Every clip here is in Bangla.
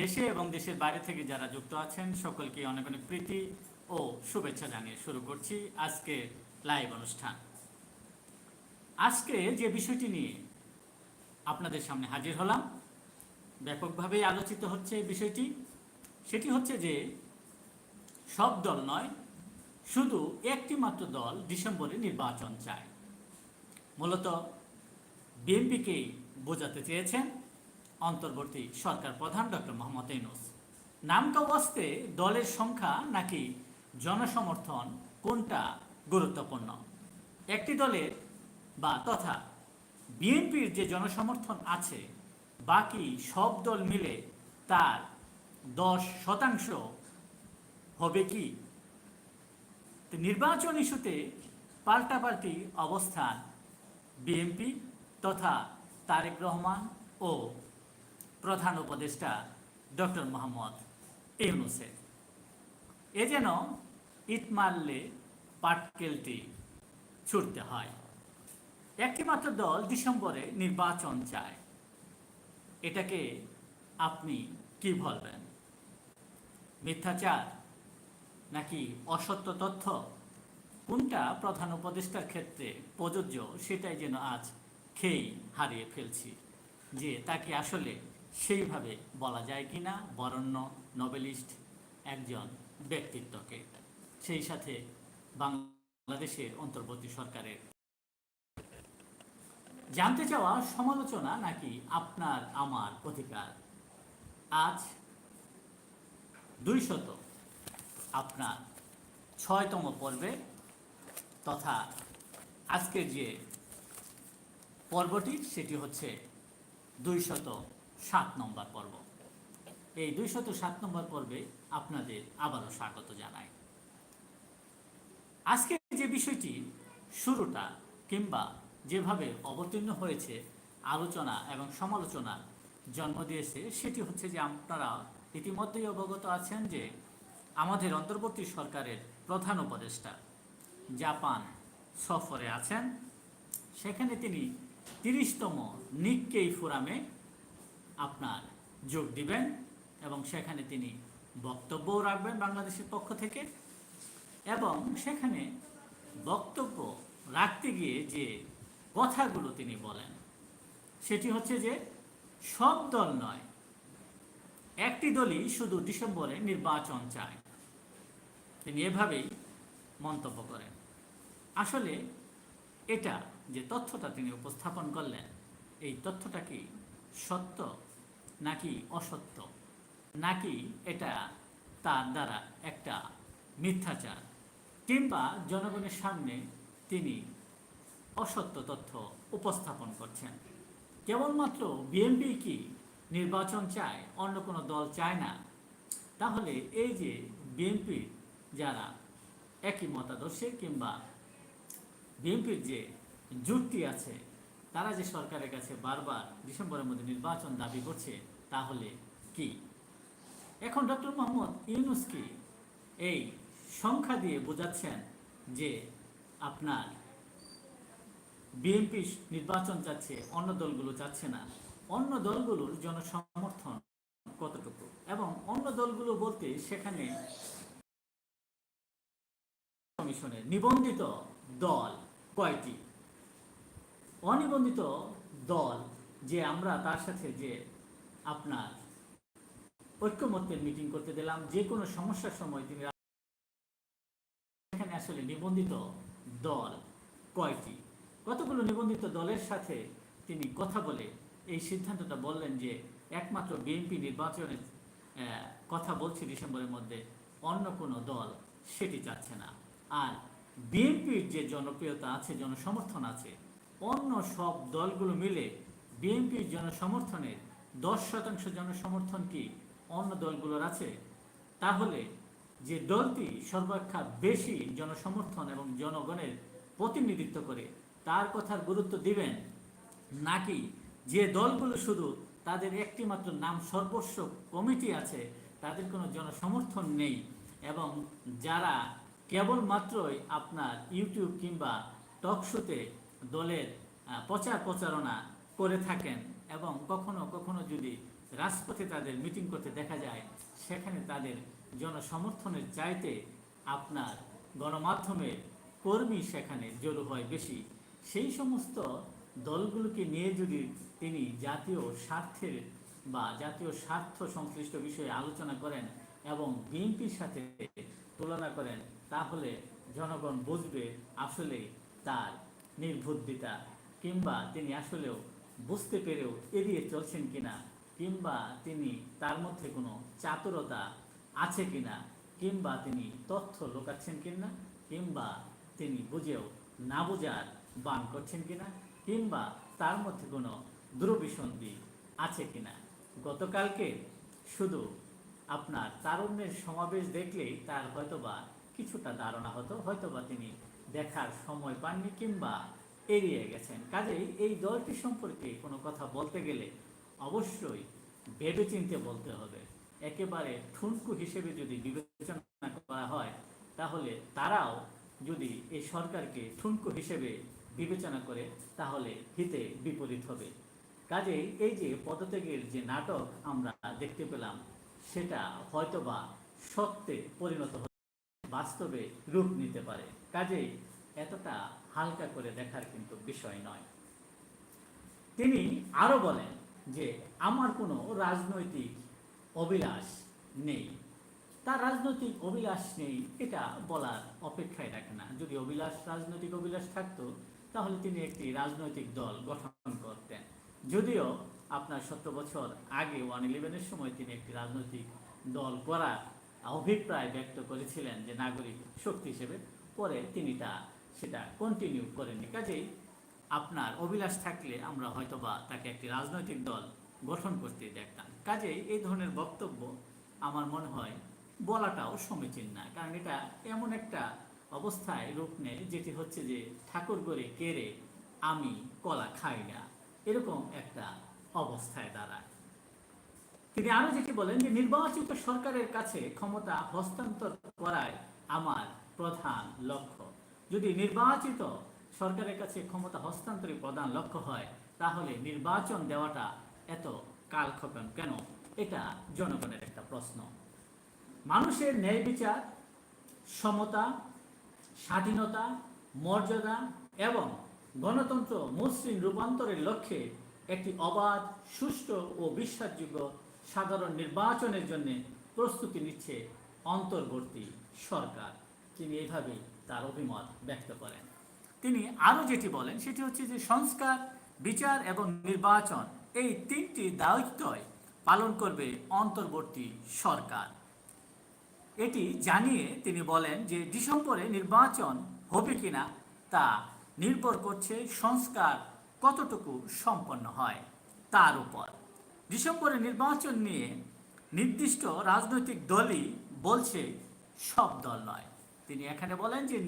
দেশে এবং দেশের বাইরে থেকে যারা যুক্ত আছেন, সকলকে অনেক অনেক প্রীতি ও শুভেচ্ছা জানিয়ে শুরু করছি আজকে লাইভ অনুষ্ঠান। আজকে যে বিষয়টি নিয়ে আপনাদের সামনে হাজির হলাম, ব্যাপকভাবেই আলোচিত হচ্ছে এই বিষয়টি, সেটি হচ্ছে যে সব দল নয়, শুধু একটি মাত্র দল ডিসেম্বরে নির্বাচন চায়। মূলত বিএনপিকেই বোঝাতে চেয়েছেন অন্তর্বর্তী সরকার প্রধান ডক্টর মোহাম্মদ ইউনুস। নামকা ওয়াস্তে দলের সংখ্যা নাকি জনসমর্থন কোনটা গুরুত্বপূর্ণ? একটি দলের বা তথা বিএনপির যে জনসমর্থন আছে, বাকি সব দল মিলে তার দশ শতাংশ হবে কি? নির্বাচন ইস্যুতে পাল্টাপাল্টি অবস্থান বিএনপি তথা তারেক রহমান ও প্রধান উপদেষ্টা ডক্টর মোহাম্মদ ইউনুসের এ যেন ইট মারলে পাটকেলটি ছুটতে হয়। একটি মাত্র দল ডিসেম্বরে নির্বাচন চায়। এটাকে আপনি কি বলবেন? মিথ্যাচার নাকি অসত্য তথ্য? কোনটা প্রধান উপদেষ্টার ক্ষেত্রে প্রযোজ্য সেটাই যেন আজ খেয়েই হারিয়ে ফেলছি, যে তাকে আসলে সেইভাবে বলা যায় কিনা, বরণ্য নোবেলিস্ট একজন ব্যক্তিত্বকে। সেই সাথে বাংলাদেশের অন্তর্বর্তী সরকারের। জানতে চাওয়া সমালোচনা নাকি আপনার আমার অধিকার? আজ দুই শত আপনার ছয়তম পর্বে তথা আজকের যে পর্বটি, সেটি হচ্ছে দুইশত সাত নম্বর পর্ব। এই দুইশত সাত নম্বর পর্বে আপনাদের আবারও স্বাগত জানাই। আজকে যে বিষয়টি শুরুটা কিংবা যেভাবে অবতীর্ণ হয়েছে আলোচনা এবং সমালোচনা জন্ম দিয়েছে, সেটি হচ্ছে যে আপনারা ইতিমধ্যেই অবগত আছেন যে আমাদের অন্তর্বর্তী সরকারের প্রধান উপদেষ্টা জাপান সফরে আছেন। সেখানে তিনি তিরিশতম নিক্কেই ফোরামে আপনার যোগ দিবেন এবং সেখানে তিনি বক্তব্যও রাখবেন বাংলাদেশের পক্ষ থেকে এবং সেখানে বক্তব্য রাখতে গিয়ে যে কথাগুলো তিনি বলেন, সেটি হচ্ছে যে সব দল নয়, একটি দলই শুধু ডিসেম্বরে নির্বাচন চায়। তিনি এভাবেই মন্তব্য করেন। আসলে এটা যে তথ্যটা তিনি উপস্থাপন করলেন, এই তথ্যটা কি সত্য? নাকি অসত্য? নাকি এটা তার দ্বারা একটা মিথ্যাচার? কিংবা জনগণের সামনে তিনি অসত্য তথ্য উপস্থাপন করছেন? কেবলমাত্র বিএনপি কি নির্বাচন চায়, অন্য কোনো দল চায় না? তাহলে এই যে বিএনপির যারা একই মতাদর্শের কিংবা বিএনপির যে জুটটি আছে তারা যে সরকারের কাছে বারবার ডিসেম্বরের মধ্যে নির্বাচন দাবি করছে, তাহলে কি? এখন ডক্টর মোহাম্মদ ইউনুস কি এই সংখ্যা দিয়ে বোঝাচ্ছেন যে আপনার বিএনপি নির্বাচন চাচ্ছে অন্য দলগুলো চাচ্ছে না। অন্য দলগুলোর জনসমর্থন কতটুকু? এবং অন্য দলগুলো বলতে সেখানে কমিশনের নিবন্ধিত দল কয়টি? অনিবন্ধিত দল যে আমরা তার সাথে যে আপনার ঐক্যমত্যের মিটিং করতে দিলাম যে কোনো সমস্যার সময় তিনি এখানে আসলে নিবন্ধিত দল কয়টি? কতগুলো নিবন্ধিত দলের সাথে তিনি কথা বলে এই সিদ্ধান্তটা বললেন যে একমাত্র বিএনপি নির্বাচনের কথা বলছে ডিসেম্বরের মধ্যে, অন্য কোনো দল সেটি চাচ্ছে না। আর বিএনপির যে জনপ্রিয়তা আছে, জনসমর্থন আছে অন্য সব দলগুলো মিলে বিএনপির জনসমর্থনের দশ শতাংশ জনসমর্থন কি অন্য দলগুলোর আছে? তাহলে যে দলটি সর্বাপেক্ষা বেশি জনসমর্থন এবং জনগণের প্রতিনিধিত্ব করে, তার কথার গুরুত্ব দিবেন? নাকি যে দলগুলো শুধু তাদের একটি মাত্র নাম সর্বস্ব কমিটি আছে, তাদের কোনো জনসমর্থন নেই? এবং যারা কেবলমাত্রই আপনার ইউটিউব কিংবা টক শোতে দলের প্রচার প্রচারণা করে থাকেন এবং কখনো কখনো যদি রাজপথে তাদের মিটিং করতে দেখা যায়, সেখানে তাদের জনসমর্থনের চাইতে আপনার গণমাধ্যমের কর্মী সেখানে জড়ো হয় বেশি। সেই সমস্ত দলগুলোকে নিয়ে যদি তিনি জাতীয় স্বার্থের বা জাতীয় স্বার্থ সংশ্লিষ্ট বিষয়ে আলোচনা করেন এবং বিএনপির সাথে তুলনা করেন, তাহলে জনগণ বুঝবে আসলে তার নির্বুদ্ধিতা কিংবা তিনি আসলেও বুঝতে পেরেও এড়িয়ে চলছেন কিনা, কিংবা তিনি তার মধ্যে কোনো চাতুরতা আছে কিনা, কিংবা তিনি তথ্য লোকাচ্ছেন কিনা, কিংবা তিনি বুঝেও না বোঝার বান করছেন কিনা, কিংবা তার মধ্যে কোনো দুরভিসন্ধি আছে কিনা। গতকালকে শুধু আপনার তারুণ্যের সমাবেশ দেখলেই তার হয়তোবা কিছুটা ধারণা হতো, হয়তোবা তিনি দেখার সময় পাননি কিংবা এড়িয়ে গেছেন। কাজেই এই দলটি সম্পর্কে কোনো কথা বলতে গেলে অবশ্যই ভেবেচিন্তে বলতে হবে। একেবারে ঠুনকু হিসেবে যদি বিবেচনা করা হয়, তাহলে তারাও যদি এই সরকারকে ঠুনকু হিসেবে বিবেচনা করে, তাহলে হিতে বিপরীত হবে। কাজেই এই যে পদত্যাগের যে নাটক আমরা দেখতে পেলাম, সেটা হয়তোবা সত্যে পরিণত বাস্তবে রূপ নিতে পারে। কাজেই এতটা হালকা করে দেখার কিন্তু বিষয় নয়। তিনি আরও বলেন যে, আমার কোনো রাজনৈতিক অভিলাষ নেই। তার রাজনৈতিক অভিলাষ নেই, এটা বলার অপেক্ষায় রাখে না। যদি অভিলাষ, রাজনৈতিক অভিলাষ থাকতো, তাহলে তিনি একটি রাজনৈতিক দল গঠন করতেন। যদিও আপনার সত্তর বছর আগে ওয়ান ইলেভেনের সময় তিনি একটি রাজনৈতিক দল করার অভিপ্রায় ব্যক্ত করেছিলেন যে, নাগরিক শক্তি হিসেবে। পরে তিনি তা, সেটা কন্টিনিউ করেননি। কাজেই আপনার অভিলাষ থাকলে আমরা হয়তোবা তাকে একটি রাজনৈতিক দল গঠন করতে দেখতাম। কাজেই এই ধরনের বক্তব্য আমার মনে হয় বলাটাও সমীচীন না। কারণ এটা এমন একটা অবস্থায় রূপ নেয়, যেটি হচ্ছে যে ঠাকুর করে কেড়ে আমি কলা খাই না। এরকম একটা অবস্থায় দাঁড়ায়। তিনি আরও যেটি বলেন যে, নির্বাচিত সরকারের কাছে ক্ষমতা হস্তান্তর করায় আমার প্রধান লক্ষ্য। যদি নির্বাচিত সরকারের কাছে ক্ষমতা হস্তান্তরই প্রধান লক্ষ্য হয়, তাহলে নির্বাচন দেওয়াটা এত কালক্ষেপণ কেন? এটা জনগণের একটা প্রশ্ন। মানুষের ন্যায় বিচার, সমতা, স্বাধীনতা, মর্যাদা এবং গণতন্ত্র মসৃণ রূপান্তরের লক্ষ্যে একটি অবাধ, সুষ্ঠু ও বিশ্বাসযোগ্য সাধারণ নির্বাচনের জন্য প্রস্তুতি নিচ্ছে অন্তর্বর্তী সরকার। তিনি এইভাবে তার অভিমত ব্যক্ত করেন। তিনি আরও যেটি বলেন, সেটি হচ্ছে যে সংস্কার, বিচার এবং নির্বাচন এই তিনটি দায়িত্বই পালন করবে অন্তর্বর্তী সরকার। এটি জানিয়ে তিনি বলেন যে ডিসেম্বরে নির্বাচন হবে কিনা তা নির্ভর করছে সংস্কার কতটুকু সম্পন্ন হয় তার উপর। ডিসেম্বরে নির্বাচন নিয়ে নির্দিষ্ট রাজনৈতিক দলই বলছে সব দল নয়। তিনি এখানে বলেন যে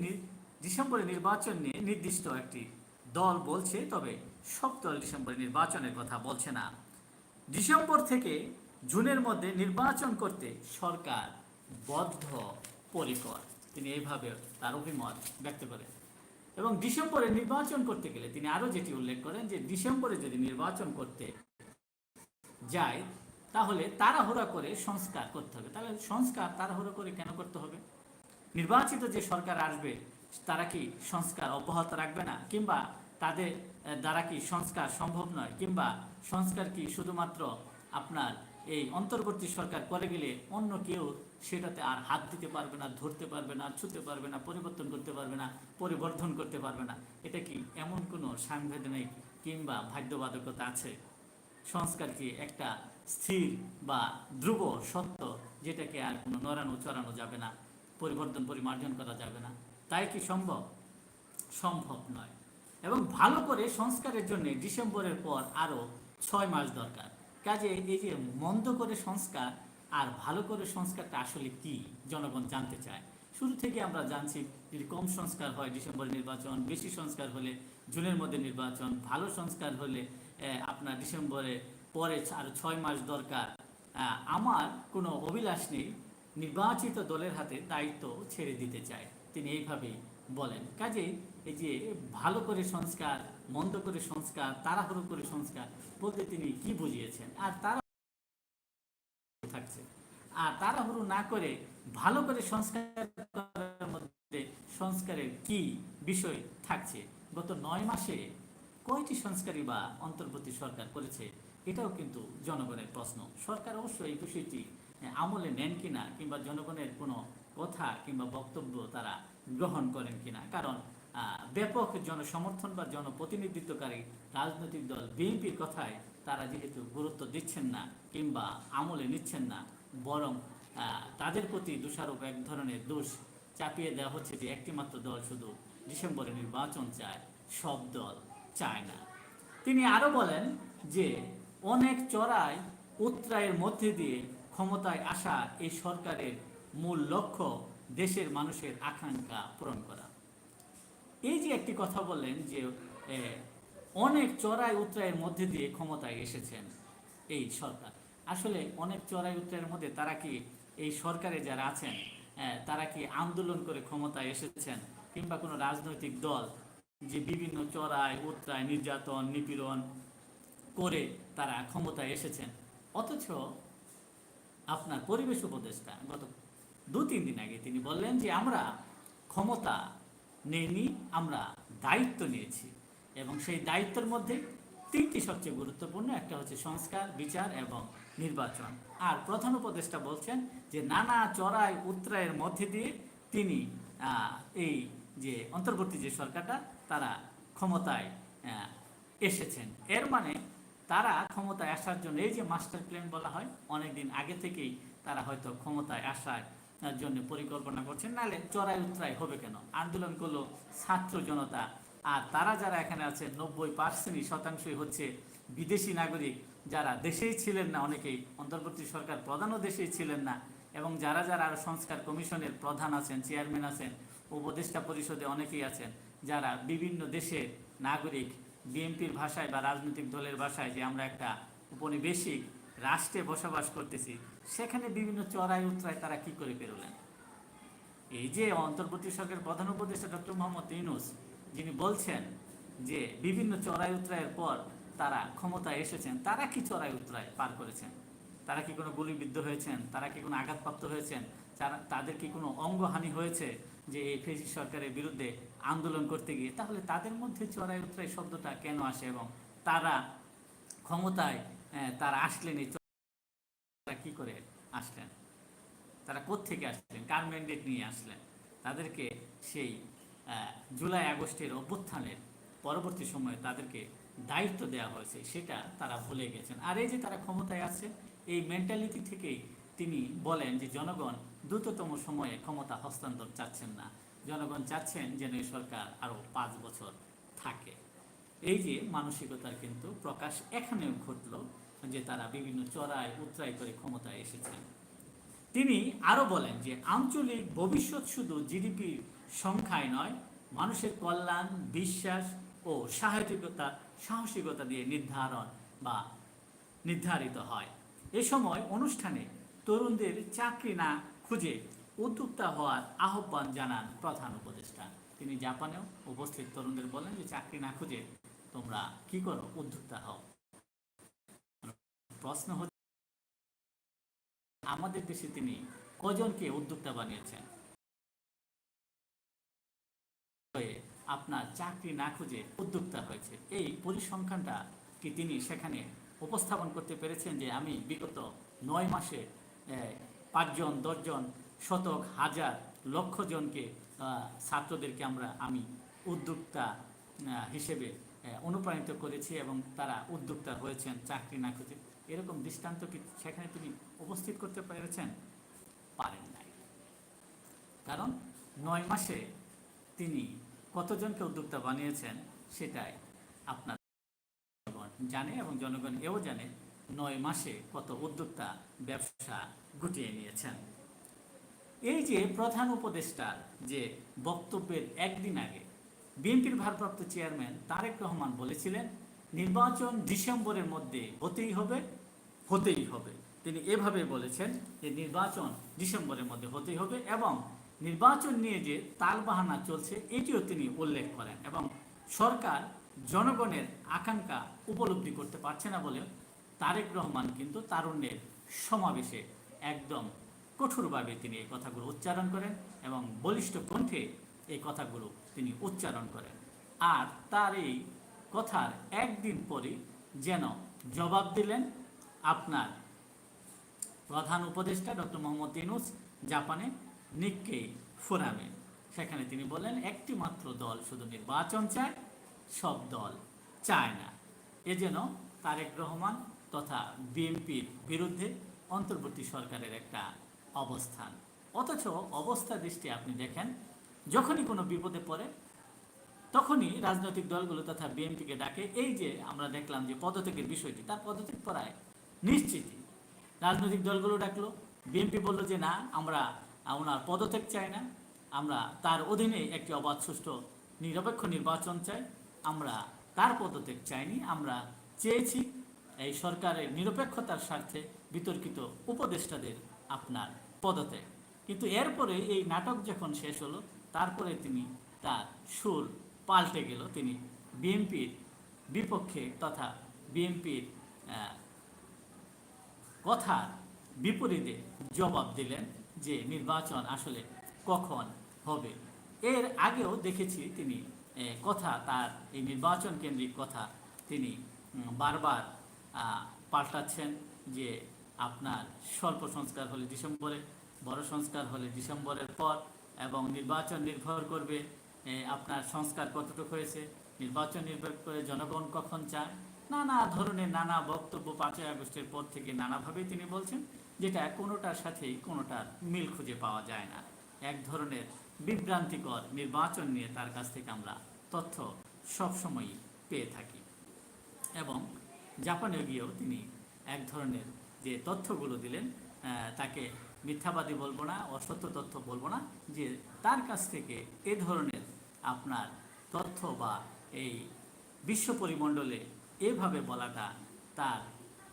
ডিসেম্বরে নির্বাচন নিয়ে নির্দিষ্ট একটি দল বলছে, তবে সব দল ডিসেম্বরে নির্বাচনের কথা বলছে না। ডিসেম্বর থেকে জুনের মধ্যে নির্বাচন করতে সরকার বদ্ধ পরিকর তিনি এইভাবে তার অভিমত ব্যক্ত করেন। এবং ডিসেম্বরে নির্বাচন করতে গেলে তিনি আরও যেটি উল্লেখ করেন যে ডিসেম্বরে যদি নির্বাচন করতে যায়, তাহলে তাড়াহুড়া করে সংস্কার করতে হবে। তাহলে সংস্কার তাড়াহুড়া করে কেন করতে হবে? নির্বাচিত যে সরকার আসবে, তারা কি সংস্কার অব্যাহত রাখবে না? কিংবা তাদের দ্বারা কি সংস্কার সম্ভব নয়? কিংবা সংস্কার কি শুধুমাত্র আপনার এই অন্তর্বর্তী সরকার করে গেলে অন্য কেউ সেটাতে আর হাত দিতে পারবে না, ধরতে পারবে না, ছুতে পারবে না, পরিবর্তন করতে পারবে না, পরিবর্ধন করতে পারবে না? এটা কি এমন কোনো সাংবিধানিক কিংবা বাধ্যবাধকতা আছে? সংস্কার কি একটা স্থির বা ধ্রুব সত্য যেটাকে আর কোনো নড়ানো চড়ানো যাবে না? পরিবর্তন, পরিমার্জন করা যাবে না। তাই কি সম্ভব? সম্ভব নয়। এবং ভালো করে সংস্কারের জন্য ডিসেম্বরের পর আরও ছয় মাস দরকার। কাজে এই যে মন্দ করে সংস্কার আর ভালো করে সংস্কারটা আসলে কি, জনগণ জানতে চায়। শুরু থেকে আমরা জানছি যদি কম সংস্কার হয় ডিসেম্বরে নির্বাচন, বেশি সংস্কার হলে জুনের মধ্যে নির্বাচন, ভালো সংস্কার হলে আপনার ডিসেম্বরে পরে আরও ছয় মাস দরকার। আমার কোনো অভিলাষ নেই। নির্বাচিত দলের হাতে দায়িত্ব ছেড়ে দিতে চায়। তিনি এইভাবেই বলেন। কাজেই এই যে ভালো করে সংস্কার, মন্দ করে সংস্কার, তাড়াহুড়ো করে সংস্কার বলতে তিনি কি বুঝিয়েছেন? আর তারা থাকছে। আর তাড়াহুড়ো না করে ভালো করে সংস্কার করার মধ্যে সংস্কারের কি বিষয় থাকছে? গত নয় মাসে কয়টি সংস্কারই বা অন্তর্বর্তী সরকার করেছে? এটাও কিন্তু জনগণের প্রশ্ন। সরকার অবশ্যই এই বিষয়টি আমলে নেন কিনা কিংবা জনগণের কোনো কথা কিংবা বক্তব্য তারা গ্রহণ করেন কিনা কারণ ব্যাপক জনসমর্থন বা জনপ্রতিনিধিত্বকারী রাজনৈতিক দল বিএনপির কথায় তারা যেহেতু গুরুত্ব দিচ্ছেন না কিংবা আমলে নিচ্ছেন না, বরং তাদের প্রতি দোষারোপ এক ধরনের দোষ চাপিয়ে দেওয়া হচ্ছে যে একটিমাত্র দল শুধু ডিসেম্বরে নির্বাচন চায়, সব দল চায় না। তিনি আরও বলেন যে, অনেক চড়াই, উত্তরায়ের মধ্যে দিয়ে ক্ষমতায় আসা এই সরকারের মূল লক্ষ্য দেশের মানুষের আকাঙ্ক্ষা পূরণ করা। এই যে একটি কথা বললেন যে অনেক চড়াই উত্তরায়ের মধ্যে দিয়ে ক্ষমতায় এসেছেন এই সরকার। আসলে অনেক চড়াই উত্তরায়ের মধ্যে তারা কি এই সরকারে যারা আছেন তারা কি আন্দোলন করে ক্ষমতায় এসেছেন কিংবা কোনো রাজনৈতিক দল যে বিভিন্ন চড়াই উত্তরায় নির্যাতন, নিপীড়ন করে তারা ক্ষমতায় এসেছেন? অথচ আপনার পরিবেশ উপদেষ্টা। গত দু তিন দিন আগে তিনি বললেন যে, আমরা ক্ষমতা নেইনি, আমরা দায়িত্ব নিয়েছি। এবং সেই দায়িত্বের মধ্যে তিনটি সবচেয়ে গুরুত্বপূর্ণ, একটা হচ্ছে সংস্কার, বিচার এবং নির্বাচন। আর প্রধান উপদেষ্টা বলছেন যে, নানা চড়াই উত্তরায়ের মধ্যে দিয়ে তিনি এই যে অন্তর্বর্তী যে সরকারটা, তারা ক্ষমতায় এসেছেন। এর মানে তারা ক্ষমতায় আসার জন্য, এই যে মাস্টার প্ল্যান বলা হয়, অনেকদিন আগে থেকেই তারা হয়তো ক্ষমতায় আসার জন্য পরিকল্পনা করছেন। নাহলে চড়াই উত্তরাই হবে কেন? আন্দোলন করল ছাত্র জনতা। আর তারা যারা এখানে আছে, নব্বই পার্সেন্টই শতাংশই হচ্ছে বিদেশি নাগরিক। যারা দেশেই ছিলেন না, অনেকেই অন্তর্বর্তী সরকার প্রধানও দেশেই ছিলেন না। এবং যারা যারা আরও সংস্কার কমিশনের প্রধান আছেন, চেয়ারম্যান আছেন, উপদেষ্টা পরিষদে অনেকেই আছেন, যারা বিভিন্ন দেশের নাগরিক বিএনপির ভাষায় বা রাজনৈতিক দলের ভাষায় যে আমরা একটা উপনিবেশিক রাষ্ট্রে বসবাস করতেছি, সেখানে বিভিন্ন চড়াই উত্তরায় তারা কি করে পেরোলেন? এই যে অন্তর্বর্তী সরকারের প্রধান উপদেষ্টা ডক্টর মোহাম্মদ ইউনুস, যিনি বলছেন যে বিভিন্ন চড়াই উত্তরায়ের পর তারা ক্ষমতায় এসেছেন, তারা কি চড়াই উত্তরায় পার করেছেন? তারা কি কোনো গুলিবিদ্ধ হয়েছেন? তারা কি কোনো আঘাতপ্রাপ্ত হয়েছেন? তারা, তাদের কি কোনো অঙ্গহানি হয়েছে? যে এই ফেসি সরকারের বিরুদ্ধে আন্দোলন করতে গিয়ে, তাহলে তাদের মধ্যে চড়াই উত্তরাই শব্দটা কেন আসে এবং তারা ক্ষমতায় তারা আসলেন, এই তারা কি করে আসলেন? তারা কোত্থেকে আসলেন? কার ম্যান্ডেট নিয়ে আসলেন? তাদেরকে সেই জুলাই আগস্টের অভ্যুত্থানের পরবর্তী সময়ে তাদেরকে দায়িত্ব দেওয়া হয়েছে, সেটা তারা ভুলে গেছেন। আর এই যে তারা ক্ষমতায় আছে, এই মেন্টালিটি থেকেই তিনি বলেন যে জনগণ দ্রুততম সময়ে ক্ষমতা হস্তান্তর চাচ্ছেন না। জনগণ চাচ্ছেন যেন এই সরকার আরও পাঁচ বছর থাকে। এই যে মানসিকতার কিন্তু প্রকাশ এখানেও ঘটল যে তারা বিভিন্ন চড়াই উত্তরাই করে ক্ষমতায় এসেছেন। তিনি আরও বলেন যে আঞ্চলিক ভবিষ্যৎ শুধু জিডিপির সংখ্যায় নয়, মানুষের কল্যাণ, বিশ্বাস ও সাহসিকতা সাহসিকতা দিয়ে নির্ধারণ বা নির্ধারিত হয়। এ সময় অনুষ্ঠানে তরুণদের চাকরি না খুঁজে উদ্যোক্তা হওয়ার আহ্বান জানান প্রধান উপদেষ্টা। তিনি জাপানেও উপস্থিত তরুণদের বলেন যে, চাকরি না খুঁজে তোমরা কি করো? উদ্যোক্তা হও। প্রশ্ন হচ্ছে, আমাদের দেশে তিনি কজনকে উদ্যোক্তা বানিয়েছেন? আপনার চাকরি না খুঁজে উদ্যোক্তা হয়েছে। এই পরিসংখ্যানটা কি তিনি সেখানে উপস্থাপন করতে পেরেছেন যে, আমি বিগত নয় মাসে পাঁচজন, দশজন, শতক, হাজার, লক্ষ জনকে ছাত্রদেরকে আমরা, আমি উদ্যোক্তা হিসেবে অনুপ্রাণিত করেছি এবং তারা উদ্যোক্তা হয়েছেন চাকরি না খুঁজে। এরকম দৃষ্টান্ত কি সেখানে তিনি উপস্থিত করতে পেরেছেন? পারেন নাই। কারণ নয় মাসে তিনি কতজনকে উদ্যোক্তা বানিয়েছেন সেটাই আপনার জানে এবং জনগণ এও জানে। নয় মাসে কত উদ্যোক্তা ব্যবসা গুটিয়ে নিয়েছেন। এই যে প্রধান উপদেষ্টার যে বক্তব্যের একদিন আগে বিএনপির ভারপ্রাপ্ত চেয়ারম্যান তারেক রহমান বলেছিলেন, নির্বাচন ডিসেম্বরের মধ্যে হতেই হবে হতেই হবে। তিনি এভাবে বলেছেন যে নির্বাচন ডিসেম্বরের মধ্যে হতেই হবে এবং নির্বাচন নিয়ে যে তালবাহানা চলছে, এটিও তিনি উল্লেখ করেন এবং সরকার জনগণের আকাঙ্ক্ষা উপলব্ধি করতে পারছে না বলে তারেক রহমান কিন্তু তারুণ্যের সমাবেশে একদম কঠোরভাবে তিনি এই কথাগুলো উচ্চারণ করেন এবং বলিষ্ঠ কণ্ঠে এই কথাগুলো তিনি উচ্চারণ করেন। আর তার এই কথার একদিন পরে যেন জবাব দিলেন আপনার প্রধান উপদেষ্টা ডক্টর মোহাম্মদ ইনুস জাপানে নিক্কেই ফোরামে। সেখানে তিনি বললেন একটি মাত্র দল শুধু নির্বাচন চায়, সব দল চায় না। এ যেন তারেক রহমান তথা বিএনপির বিরুদ্ধে অন্তর্বর্তী সরকারের একটা অবস্থান। অথচ অবস্থা দৃষ্টি আপনি দেখেন, যখনই কোনো বিপদে পড়ে, তখনই রাজনৈতিক দলগুলো তথা বিএনপিকে ডাকে। এই যে আমরা দেখলাম যে পদত্যাগের বিষয়টি, তার পদত্যাগ করায় নিশ্চিতই। রাজনৈতিক দলগুলো ডাকলো, বিএনপি বলল যে, না, আমরা, ওনার পদত্যাগ চাই না। আমরা তার অধীনে একটি অবাধ, সুষ্ঠু, নিরপেক্ষ নির্বাচন চাই। আমরা তার পদত্যাগ চাইনি। আমরা চেয়েছি এই সরকারের নিরপেক্ষতার স্বার্থে বিতর্কিত উপদেষ্টাদের আপনার পদত্যাগ কিন্তু এরপরে এই নাটক যখন শেষ হলো, তারপরে তিনি তার সুর পাল্টে গেল। তিনি বিএনপির বিপক্ষে তথা বিএনপির কথার বিপরীতে জবাব দিলেন যে নির্বাচন আসলে কখন হবে। এর আগেও দেখেছি তিনি কথা, তার এই নির্বাচন কেন্দ্রিক কথা তিনি বারবার পাল্টাচ্ছেন যে আপনার স্বল্প সংস্কার হলে ডিসেম্বরে, বড় সংস্কার হলে ডিসেম্বরের পর এবং নির্বাচন নির্ভর করবে আপনার সংস্কার কতটুকু হয়েছে, নির্বাচন নির্ভর করে জনগণ কখন চায়। নানা ধরনের নানা বক্তব্য পাঁচই আগস্টের পর থেকে নানাভাবে তিনি বলছেন, যেটা কোনোটার সাথেই কোনোটার মিল খুঁজে পাওয়া যায় না। এক ধরনের বিভ্রান্তিকর নির্বাচন নিয়ে তার কাছ থেকে আমরা তথ্য সবসময়ই পেয়ে থাকি। এবং জাপানে গিয়েও তিনি এক ধরনের যে তথ্যগুলো দিলেন তাকে মিথ্যাবাদী বলব না, অসত্য তথ্য বলব না, যে তার কাছ থেকে এ ধরনের আপনার তথ্য বা এই বিশ্ব পরিমণ্ডলে এভাবে বলাটা তার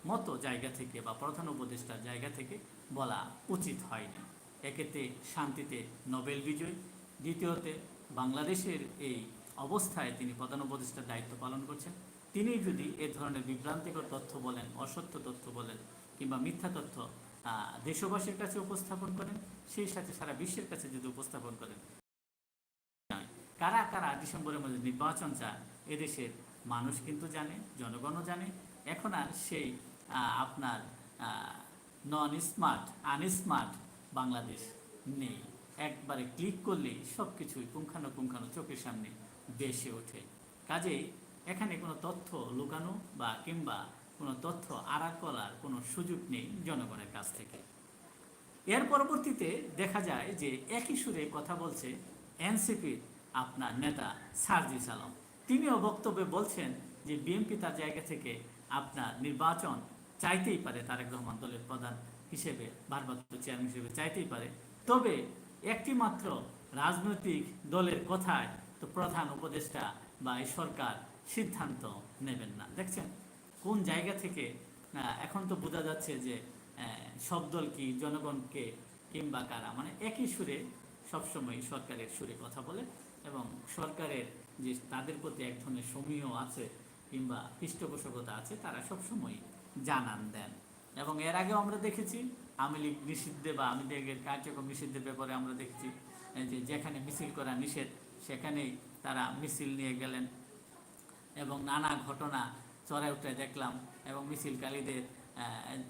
মতো জায়গা থেকে বা প্রধান উপদেষ্টার জায়গা থেকে বলা উচিত হয়নি। একেতে শান্তিতে নোবেল বিজয়। দ্বিতীয়তে, বাংলাদেশের এই অবস্থায় তিনি প্রধান উপদেষ্টার দায়িত্ব পালন করছেন। তিনি যদি এ ধরনের বিভ্রান্তিকর তথ্য বলেন, অসত্য তথ্য বলেন, কিংবা মিথ্যা তথ্য দেশবাসীর কাছে উপস্থাপন করেন, সেই সাথে সারা বিশ্বের কাছে যদি উপস্থাপন করেন। কারা কারা ডিসেম্বরের মধ্যে নির্বাচন চায় এদেশের মানুষ কিন্তু জানে, জনগণও জানে এখন আর সেই আপনার নন স্মার্ট আনস্মার্ট বাংলাদেশ নেই একবারে ক্লিক করলেই সব কিছুই পুঙ্খানুপুঙ্খানু চোখের সামনে বেসে ওঠে কাজেই এখানে কোনো তথ্য লুকানো বা কিংবা কোনো তথ্য আড়াল করার কোনো সুযোগ নেই জনগণের কাছ থেকে। এর পরবর্তীতে দেখা যায় যে একই সুরে কথা বলছে এনসিপির আপনার নেতা সারজিস আলম। তিনিও বক্তব্যে বলছেন যে বিএনপি তার জায়গা থেকে আপনার নির্বাচন চাইতেই পারে তারেক রহমান দলের প্রধান হিসেবে, ভারপ্রাপ্ত চেয়ারম্যান হিসেবে চাইতেই পারে। তবে একটি মাত্র রাজনৈতিক দলের কথায় তো প্রধান উপদেষ্টা বা এই সরকার সিদ্ধান্ত নেবেন না। দেখছেন? কোন জায়গা থেকে এখন তো বোঝা যাচ্ছে যে সব দল কি জনগণকে কিংবা কারা? মানে একই সুরে সবসময় সরকারের সুরে কথা বলে এবং সরকারের যে তাদের প্রতি এক ধরনের সমীহ আছে কিংবা পৃষ্ঠপোষকতা আছে, তারা সবসময় জানান দেন। এবং এর আগেও আমরা দেখেছি, আওয়ামী লীগ নিষিদ্ধে বা আওয়ামী লীগের কার্যক্রম নিষিদ্ধের ব্যাপারে আমরা দেখেছি, যে যেখানে মিছিল করা নিষেধ, সেখানেই তারা মিছিল নিয়ে গেলেন। এবং নানা ঘটনা চড়াই উঠে দেখলাম এবং মিছিলকারীদের আহ,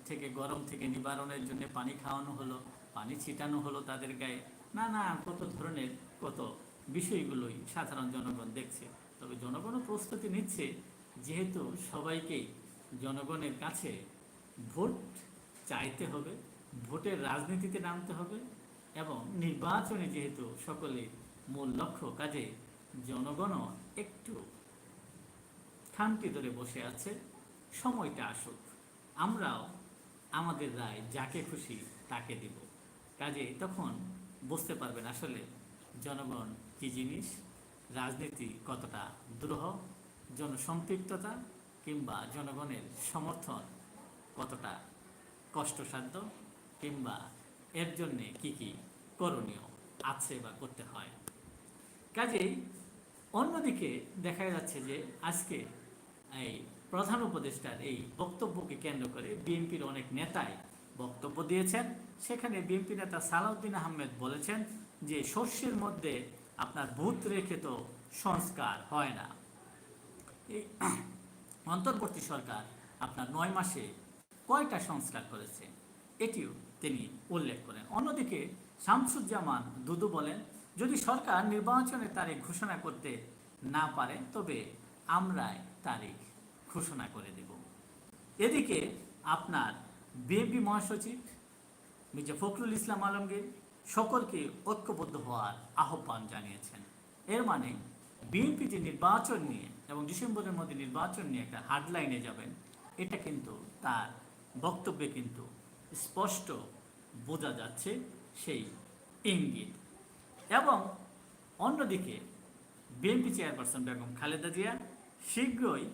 থেকে গরম থেকে নিবারণের জন্য পানি খাওয়ানো হলো পানি ছিটানো হলো তাদের গায়ে। নানা কত ধরনের কত বিষয়গুলোই সাধারণ জনগণ দেখছে। তবে জনগণও প্রস্তুতি নিচ্ছে যেহেতু সবাইকেই জনগণের কাছে ভোট চাইতে হবে ভোটের রাজনীতিতে নামতে হবে এবং নির্বাচনে যেহেতু সকলের মূল লক্ষ্য কাজে জনগণও একটু খামটি ধরে বসে আছে। সময়টা আসুক। আমরাও আমাদের রায় যাকে খুশি তাকে দিব। কাজে তখন বুঝতে পারবেন আসলে জনগণ কী জিনিস, রাজনীতি কতটা দ্রোহ, জনসম্পৃক্ততা কিংবা জনগণের সমর্থন কতটা কষ্টসাধ্য কিংবা এর জন্যে কি কি করণীয় আছে বা করতে হয়। কাজেই অন্যদিকে দেখা যাচ্ছে যে আজকে এই প্রধান উপদেষ্টার এই বক্তব্যকে কেন্দ্র করে বিএনপির অনেক নেতাই বক্তব্য দিয়েছেন। সেখানে বিএনপি নেতা সালাউদ্দিন আহমেদ বলেছেন যে শস্যের মধ্যে আপনার ভূত রেখে তো সংস্কার হয় না। এই অন্তর্বর্তী সরকার আপনার নয় মাসে কয়টা সংস্কার করেছে এটিও তিনি উল্লেখ করেন। অন্যদিকে শামসুজ্জামান দুদু বলেন, যদি সরকার নির্বাচনের তারিখ ঘোষণা করতে না পারে, তবে আমরাই তারিখ ঘোষণা করে দেব। এদিকে আপনার বিএনপি মহাসচিব মির্জা ফখরুল ইসলাম আলমগীর সকলকে ঐক্যবদ্ধ হওয়ার আহ্বান জানিয়েছেন। এর মানে বিএনপি নির্বাচন নিয়ে এবং ডিসেম্বরের মধ্যে নির্বাচন নিয়ে একটা হার্ডলাইনে যাবেন, এটা কিন্তু তার বক্তব্যে কিন্তু স্পষ্ট বোঝা যাচ্ছে সেই ইঙ্গিত। এবং অন্যদিকে বিএনপি চেয়ারপারসন বেগম খালেদা জিয়া শীঘ্রই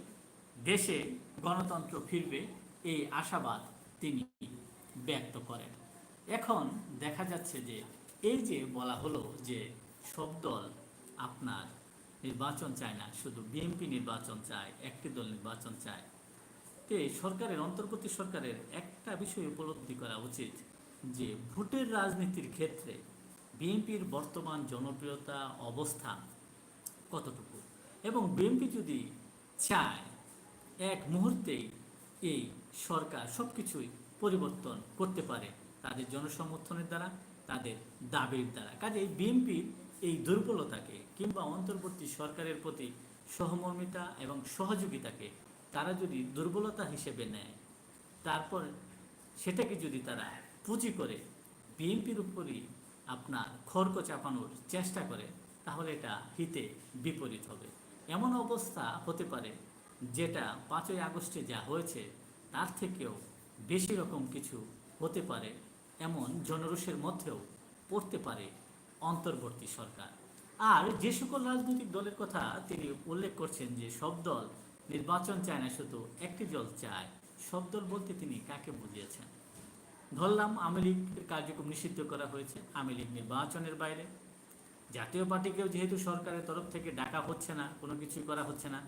দেশে গণতন্ত্র ফিরবে এই আশাবাদ তিনি ব্যক্ত করেন। এখন দেখা যাচ্ছে যে এই যে বলা হলো যে সব দল আপনার নির্বাচন চায় না, শুধু বিএনপি নির্বাচন চায়, একটি দল নির্বাচন চায়, তে সরকারের, অন্তর্বর্তী সরকারের একটা বিষয় উপলব্ধি করা উচিত যে ভোটের রাজনীতির ক্ষেত্রে বিএনপির বর্তমান জনপ্রিয়তা, অবস্থান কতটুকু? এবং বিএনপি যদি চায়। এক মুহূর্তেই এই সরকার সব কিছুই পরিবর্তন করতে পারে তাদের জনসমর্থনের দ্বারা, তাদের দাবির দ্বারা। কাজেই বিএনপির এই দুর্বলতাকে কিংবা অন্তর্বর্তী সরকারের প্রতি সহমর্মিতা এবং সহযোগিতাকে তারা যদি দুর্বলতা হিসেবে নেয়, তারপর সেটাকে যদি তারা পুঁজি করে বিএনপির উপরই আপনার খড়ক চাপানোর চেষ্টা করে, তাহলে এটা হিতে বিপরীত হবে। এমন অবস্থা হতে পারে যেটা পাঁচই আগস্টে যা হয়েছে, তার থেকেও বেশি রকম কিছু হতে পারে এমন জনরোষের মধ্যেও পড়তে পারে অন্তর্বর্তী সরকার। আর যে সকল রাজনৈতিক দলের কথা তিনি উল্লেখ করছেন যে সব দল নির্বাচন চায় না, শুধু একটি দল চায়, সব দল বলতে তিনি কাকে বুঝিয়েছেন? ধরলাম আওয়ামী লীগের কার্যক্রম নিষিদ্ধ করা হয়েছে আওয়ামী লীগ নির্বাচনের বাইরে। জাতীয় পার্টিকেও যেহেতু সরকারের তরফ থেকে ডাকা হচ্ছে না, কোনো কিছুই করা হচ্ছে না,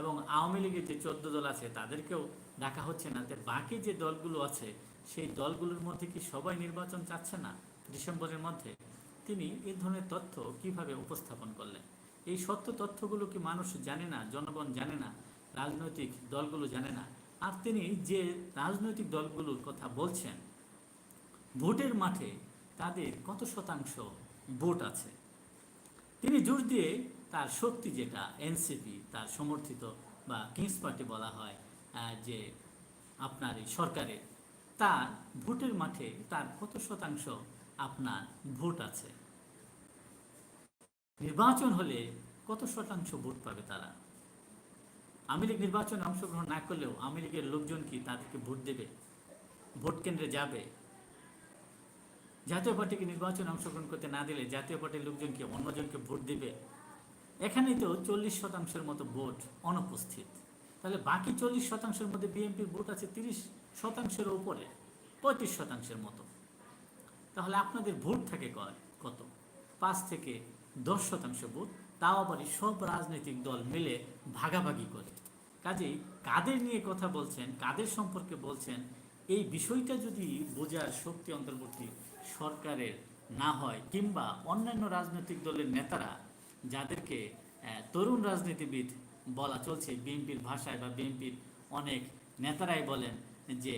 এবং আওয়ামী লীগের যে চোদ্দ দল আছে তাদেরকেও ডাকা হচ্ছে না, তো বাকি যে দলগুলো আছে, সেই দলগুলোর মধ্যে কি সবাই নির্বাচন চাচ্ছে না ডিসেম্বরের মধ্যে? তিনি এই ধরনের তথ্য কীভাবে উপস্থাপন করলেন? এই সত্য তথ্যগুলো কি মানুষ জানে না, জনগণ জানে না, রাজনৈতিক দলগুলো জানে না? আর তিনি যে রাজনৈতিক দলগুলোর কথা বলছেন, ভোটের মাঠে তাদের কত শতাংশ ভোট আছে? তিনি জোর দিয়ে তার শক্তি যেটা, এনসিপি, তার সমর্থিত বা কিংস পার্টি বলা হয় যে আপনার এই সরকারের, তার ভোটের মাঠে তার কত শতাংশ আপনার ভোট আছে? নির্বাচন হলে কত শতাংশ ভোট পাবে তারা? আওয়ামী লীগ নির্বাচনে অংশগ্রহণ না করলেও আওয়ামী লীগের লোকজন কি তাদেরকে ভোট দেবে? ভোট কেন্দ্রে যাবে? জাতীয় পার্টিকে নির্বাচনে অংশগ্রহণ করতে না দিলে জাতীয় পার্টির লোকজনকে, অন্যজনকে ভোট দিবে। এখানেই তো চল্লিশ শতাংশের মতো ভোট অনুপস্থিত। তাহলে বাকি চল্লিশ শতাংশের মধ্যে বিএনপির ভোট আছে তিরিশ শতাংশের ওপরে পঁয়ত্রিশ শতাংশের মতো। তাহলে আপনাদের ভোট থাকে কত? পাঁচ থেকে দশ শতাংশ ভোট, তাও আবার সব রাজনৈতিক দল মিলে ভাগাভাগি করে। কাজেই কাদের নিয়ে কথা বলছেন, কাদের সম্পর্কে বলছেন, এই বিষয়টা যদি বোঝার শক্তি অন্তর্বর্তী সরকারের না হয় কিংবা অন্যান্য রাজনৈতিক দলের নেতারা যাদেরকে তরুণ রাজনীতিবিদ বলা চলছে, বিএনপির ভাষায় বা বিএনপির অনেক নেতারাই বলেন যে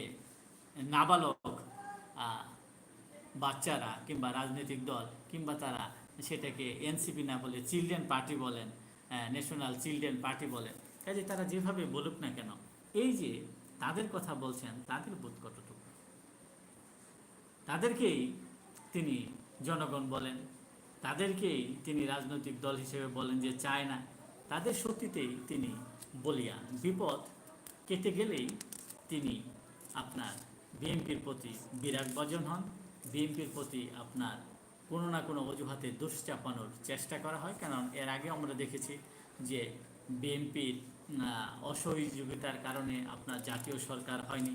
নাবালক বাচ্চারা কিংবা রাজনৈতিক দল কিংবা তারা সেটাকে এনসিপি না বলে চিলড্রেন পার্টি বলেন ন্যাশনাল চিলড্রেন পার্টি বলেন। কাজে তারা যেভাবে বলুক না কেন, এই যে তাদের কথা বলছেন, তাদের বোধ তাদেরকেই তিনি জনগণ বলেন, তাদেরকেই তিনি রাজনৈতিক দল হিসেবে বলেন যে চায় না তাদের শক্তিতেই তিনি বলিয়ান। বিপদ কেটে গেলেই তিনি আপনার বিএনপির প্রতি বিরাট বজন হন। বিএনপির প্রতি আপনার কোনো না কোনো অজুহাতে দোষ চাপানোর চেষ্টা করা হয়। কারণ এর আগে আমরা দেখেছি যে বিএনপির অসহযোগিতার কারণে আপনার জাতীয় সরকার হয়নি।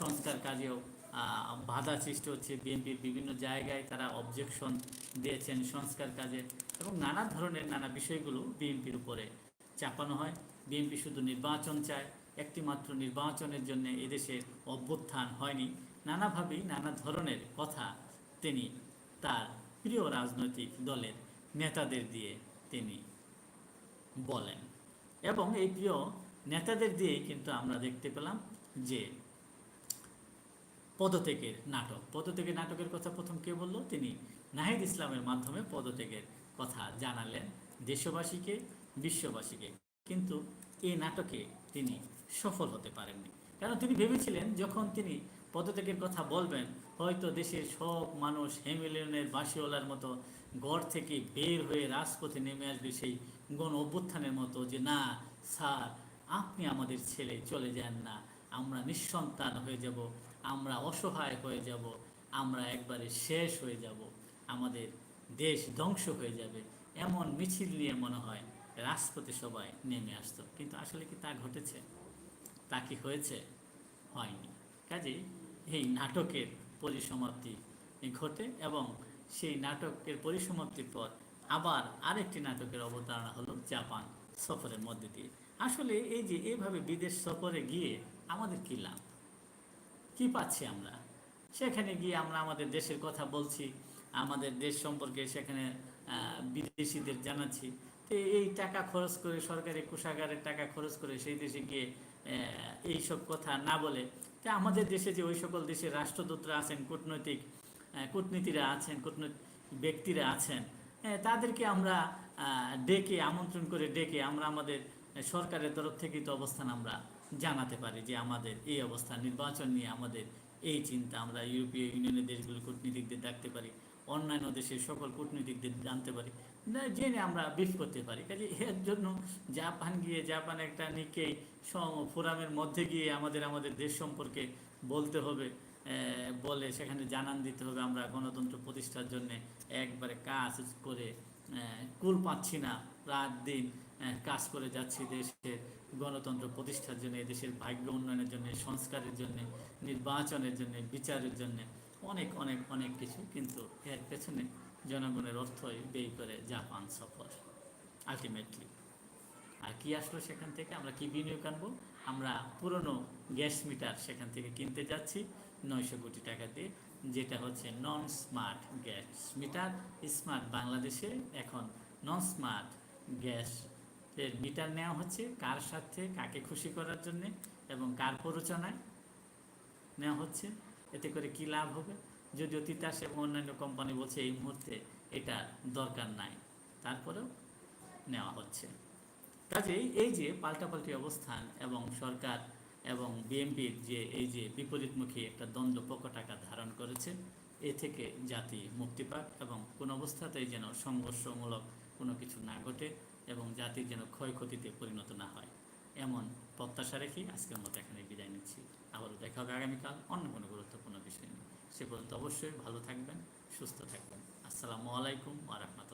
সংস্কার কাজেও বাধা সৃষ্টি হচ্ছে বিএনপির বিভিন্ন জায়গায় তারা অবজেকশন দিয়েছেন সংস্কার কাজে এবং নানা ধরনের নানা বিষয়গুলো বিএনপির উপরে চাপানো হয়। বিএনপি শুধু নির্বাচন চায় একটি মাত্র নির্বাচনের জন্য এদেশের অভ্যুত্থান হয়নি। নানাভাবেই নানা ধরনের কথা তিনি তার প্রিয় রাজনৈতিক দলের নেতাদের দিয়ে তিনি বলেন। এবং এই প্রিয় নেতাদের দিয়েই কিন্তু আমরা দেখতে পেলাম যে পদত্যাগের নাটক। পদত্যাগের নাটকের কথা প্রথম কে বলল? তিনি নাহিদ ইসলামের মাধ্যমে পদত্যাগের কথা জানালেন দেশবাসীকে, বিশ্ববাসীকে। কিন্তু এই নাটকে তিনি সফল হতে পারেননি। কারণ তিনি ভেবেছিলেন যখন তিনি পদত্যাগের কথা বলবেন, হয়তো দেশের সব মানুষ হেমিলিয়নের বাসিওয়ালার মতো গড় থেকে বের হয়ে রাজপথে নেমে আসবে সেই গণ অভ্যুত্থানের মতো যে, না, স্যার, আপনি আমাদের ছেলে, চলে যান না। আমরা নিঃসন্তান হয়ে যাব। আমরা অসহায় হয়ে যাব, আমরা একবারে শেষ হয়ে যাব, আমাদের দেশ ধ্বংস হয়ে যাবে, এমন মিছিল নিয়ে মনে হয় রাজপথে সবাই নেমে আসতো। কিন্তু আসলে কি তা ঘটেছে? তা কি হয়েছে? হয়নি। কাজেই এই নাটকের পরিসমাপ্তি ঘটে এবং সেই নাটকের পরিসমাপ্তির পর আবার আরেকটি নাটকের অবতারণা হলো জাপান সফরের মধ্যে দিয়ে। আসলে এই যে এইভাবে বিদেশ সফরে গিয়ে আমাদের কী লাভ? কি পাচ্ছি আমরা? সেখানে গিয়ে আমরা আমাদের দেশের কথা বলছি আমাদের দেশ সম্পর্কে সেখানে বিদেশিদের জানাচ্ছি। তো এই টাকা খরচ করে সরকারি কোষাগারের টাকা খরচ করে সেই দেশে গিয়ে আহ, এই সব কথা না বলে তা আমাদের দেশে যে ওই সকল দেশের রাষ্ট্রদূতরা আছেন কূটনৈতিক কূটনীতিরা আছেন কূটনৈতিক ব্যক্তিরা আছেন তাদেরকে আমরা ডেকে আমন্ত্রণ করে ডেকে আমরা আমাদের সরকারের তরফ থেকেই তো অবস্থান আমরা জানাতে পারি যে আমাদের এই অবস্থা নির্বাচন নিয়ে আমাদের এই চিন্তা আমরা ইউরোপীয় ইউনিয়নের দেশগুলো কূটনীতিকদের ডাকতে পারি অন্যান্য দেশের সকল কূটনীতিকদের জানতে পারি না, জেনে আমরা বিফ করতে পারি। কাজে এর জন্য জাপান গিয়ে জাপান একটা নিকেই ফোরামের মধ্যে গিয়ে আমাদের আমাদের দেশ সম্পর্কে বলতে হবে বলে সেখানে জানান দিতে হবে আমরা গণতন্ত্র প্রতিষ্ঠার জন্য একবারে কাজ করে কুল পাচ্ছি না রাত দিন। কাজ করে যাচ্ছি দেশের গণতন্ত্র প্রতিষ্ঠার জন্য, দেশের ভাগ্য উন্নয়নের জন্য, সংস্কারের জন্য, নির্বাচনের জন্য, বিচারের জন্য অনেক অনেক অনেক কিছু। কিন্তু এর পেছনে জনগণের অর্থই ব্যয় করে জাপান সফর আলটিমেটলি আর কি আসলো সেখান থেকে? আমরা কি বিনিয়োগ আনব? আমরা পুরনো গ্যাস মিটার সেখান থেকে কিনতে যাচ্ছি, নয়শো কোটি টাকা দিয়ে, যেটা হচ্ছে non smart gas meter smart বাংলাদেশে এখন নন স্মার্ট গ্যাস এর মিটার নেওয়া হচ্ছে কার সাথে, কাকে খুশি করার জন্য এবং কার প্ররোচনায় নেওয়া হচ্ছে। এতে করে কি লাভ হবে? যদিও তিতাস এবং অন্যান্য কোম্পানি বলছে এই মুহূর্তে এটা দরকার নাই। তারপরেও নেওয়া হচ্ছে। কাজেই এই যে পাল্টাপাল্টি অবস্থান এবং সরকার এবং বিএনপির যে এই যে বিপরীতমুখী একটা দ্বন্দ্ব পকটাকা ধারণ করেছে, এ থেকে জাতি মুক্তি পাক এবং কোন অবস্থাতেই যেন সংঘর্ষমূলক কোনো কিছু না ঘটে। এবং জাতির যেন ক্ষয়ক্ষতিতে পরিণত না হয়। এমন প্রত্যাশা রেখে আজকের মতো এখানে বিদায় নিচ্ছি। আবারও দেখা হবে আগামীকাল অন্য কোনো গুরুত্বপূর্ণ বিষয় নিয়ে। সে পর্যন্ত অবশ্যই ভালো থাকবেন, সুস্থ থাকবেন। আসসালামু আলাইকুম রাহমাতুল্লাহ।